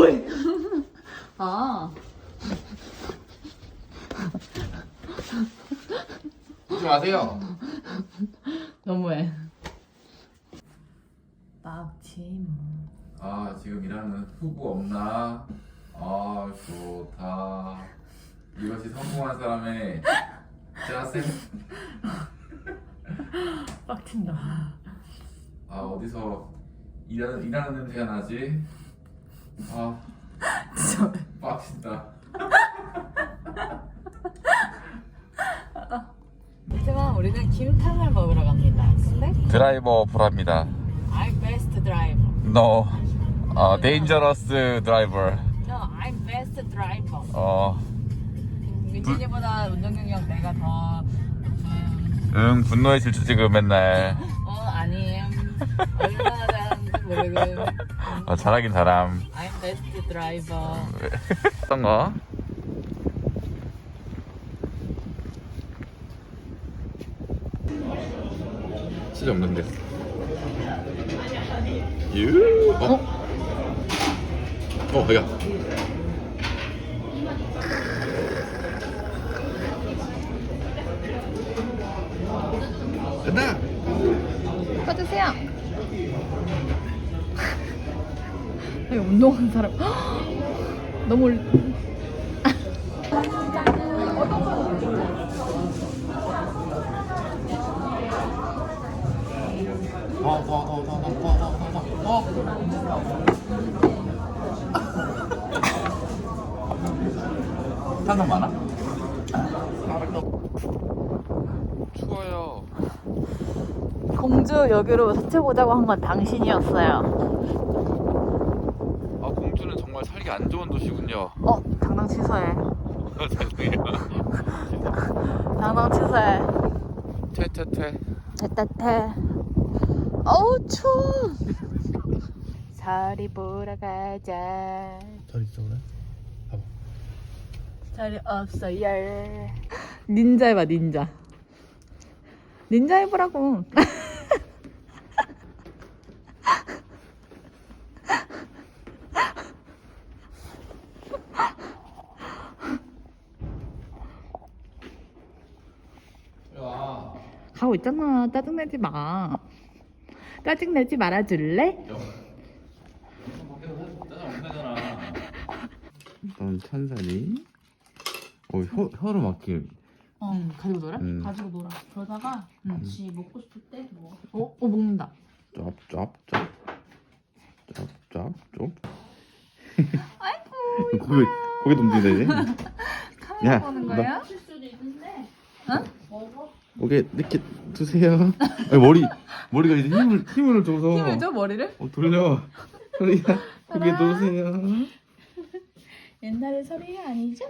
왜? 아, 하지 마세요. 너무해. 빡침. 아 지금 일하는 후보 없나? 아 좋다. 이것이 성공한 사람의 자세. 빡친다. 아 어디서 일하는 일하는 냄새가 나지? 아 진짜. 빡친다. 하지만 우리는 김탕을 먹으러 갑니다. 네? 드라이버 불합니다. I'm best driver. No. 어, dangerous driver. No, I'm best driver. 어, 민준이보다 운전 경력 내가 더. 음, 응 분노의 질주 지금 맨날. 어 아님. 얼마나 모르고. 어, 잘하긴 잘함. I'm best driver. 어떤 거? 진짜 없는데. 유. 어? 어, 야. 간다. 꺼주세요. 아니, 운동하는 사람. 너무 올... 사람 많아? 추워요. 공주 여기로 사채 보자고 한 건 당신이었어요. 살기 안 좋은 도시군요. 어, 당당 취소해. 당당 취소해. 퇴퇴퇴. 따뜻해. 어우 추워. 자리 보러 가자. 더 있어 그래? 봐봐. 자리 없어요. 닌자 해봐 닌자. 닌자 해보라고. 가고 있잖아. 짜증내지 마. 짜증내지 말아줄래? 넌 천사니? 어, 혀, 혀로 막힐. 어, 가지고 놀아? 음. 가지고 놀아. 그러다가 같이 먹고 싶을 때 먹어. 어, 어 먹는다. 쩝쩝쩝. 쩝쩝쩝. 아이고. 고개 고개 넘기네 이제. 카메라 야, 보는 나- 거야? 고개 이렇게 두세요. 아니, 머리 머리가 이제 힘을 힘을 줘서. 힘을 줘 머리를? 어, 돌려. 소리야. 고개 놓으세요. 옛날의 소리가 아니죠?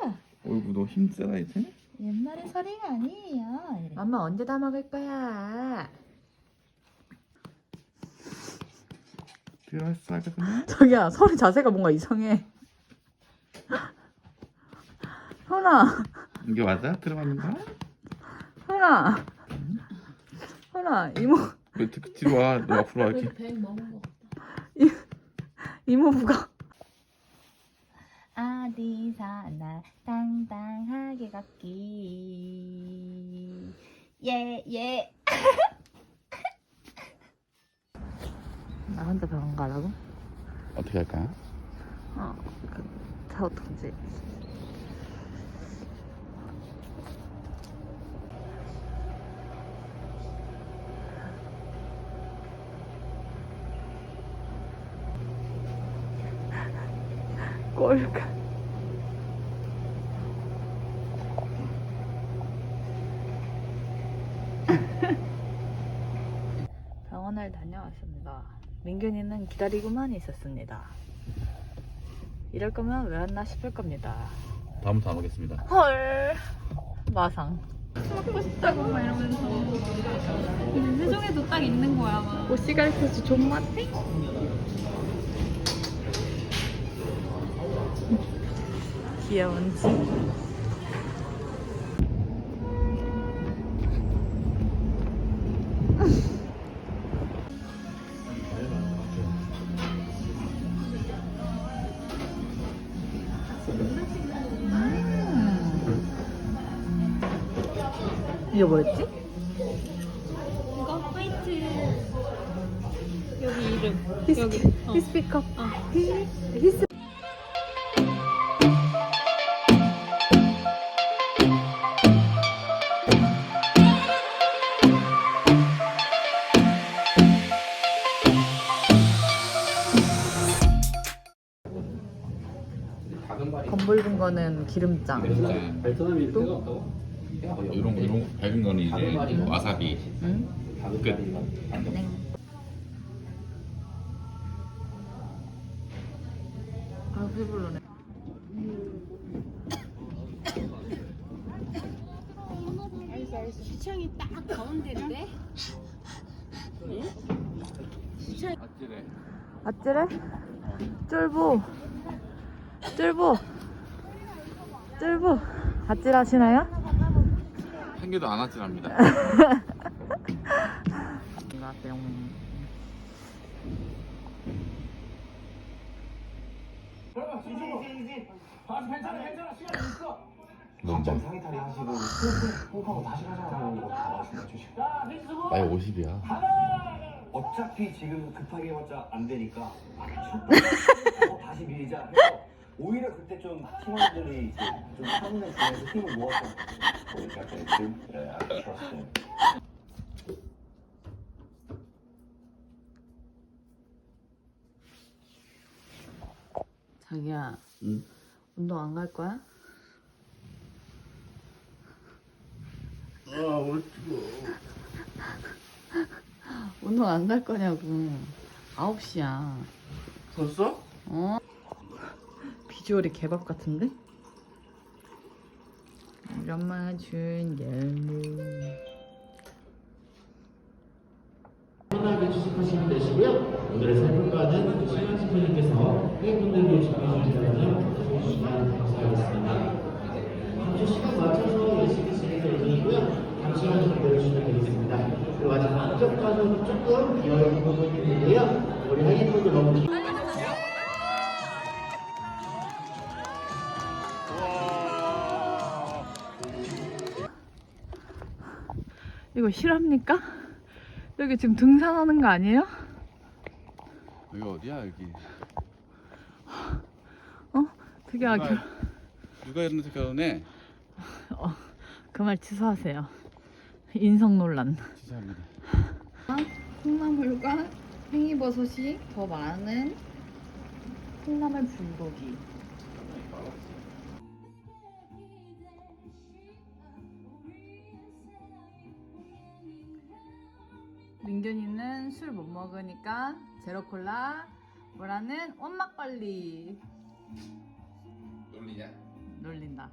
어이구 너 힘 세다 이제. 옛날의 소리가 아니에요. 엄마 언제 다 먹을 거야? 들어왔어 아까 그냥. 저기야 소리 자세가 뭔가 이상해. 현아, 이게 맞아? 들어갔는가? 현아, 현아 이모 왜 그, 뒤로 와? 너 앞으로 와 이렇게. 백 먹은 거 이모부가 어디서나 당당하게 걷기 예예 나 혼자 병원 가라고? 어떻게 할까? 어, 그, 차 어떡하지? 꼴까. 병원을 다녀왔습니다. 민균이는 기다리고만 있었습니다. 이럴 거면 왜 왔나 싶을 겁니다. 다음부터 안 오겠습니다. 헐. 마상. 먹고 싶다고 막 이러면서 근데 세종에도 딱 있는 거야 막 오씨 가르쳐줘 존맛해? 귀여운지. 이게 뭐였지? 이거 화이트 여기 이름 히스, 여기 히스피컵 어. 어. 히스 검붉은 거는 기름장. 또? 이런 거 이런 거 밝은 거는 이제 와사비 응? 끝. 아 배불러네. 시청이 딱 가운데인데 아찔해. 아찔해? 쫄보. 쫄보. 쫄보. 아찔하시나요? 한 개도 안 아찔합니다. 농장. 상의탈이 하시고 홍하고 다시 가자고 이거 다 말씀해 주시고 나이 50이야. 어차피 지금 급하게 해봤자 안 되니까 어, 다시 밀자 해서 오히려 그때 좀 팀원들이 이제 좀 참는 중에서 힘을 모아서 우리가 지금 그래 I trust. 자기야. 응? 운동 안 갈 거야? 아 어찌고. 운동 안 갈 거냐고. 9시야. 벌써? 어? 비주얼이 개밥 같은데? 엄마가 준 열무. 편하게 취식하시면 되시고요. 오늘의 설문과는 신랑 신부님께서 회원분들을 준비해 주시면 해주시면 감사하겠습니다. 잠시 시간 맞춰서 예식이 진행될 예정이고요. 잠시 만 기다려주시면 되겠습니다. 그리고 아직 안쪽 가서는 조금 비어있는 부분이 있는데요. 우리 하객분들 너무 이거 실합니까? 여기 지금 등산하는 거 아니에요? 여기 어디야 여기? 어? 되게 아교. 누가, 누가 이런 결혼해? 그말 취소하세요. 인성 논란. 죄송합니다. 콩나물과 팽이버섯이 더 많은 콩나물 불고기. 민균이는 술 못 먹으니까 제로콜라, 보라는 원막걸리 놀리냐? 놀린다.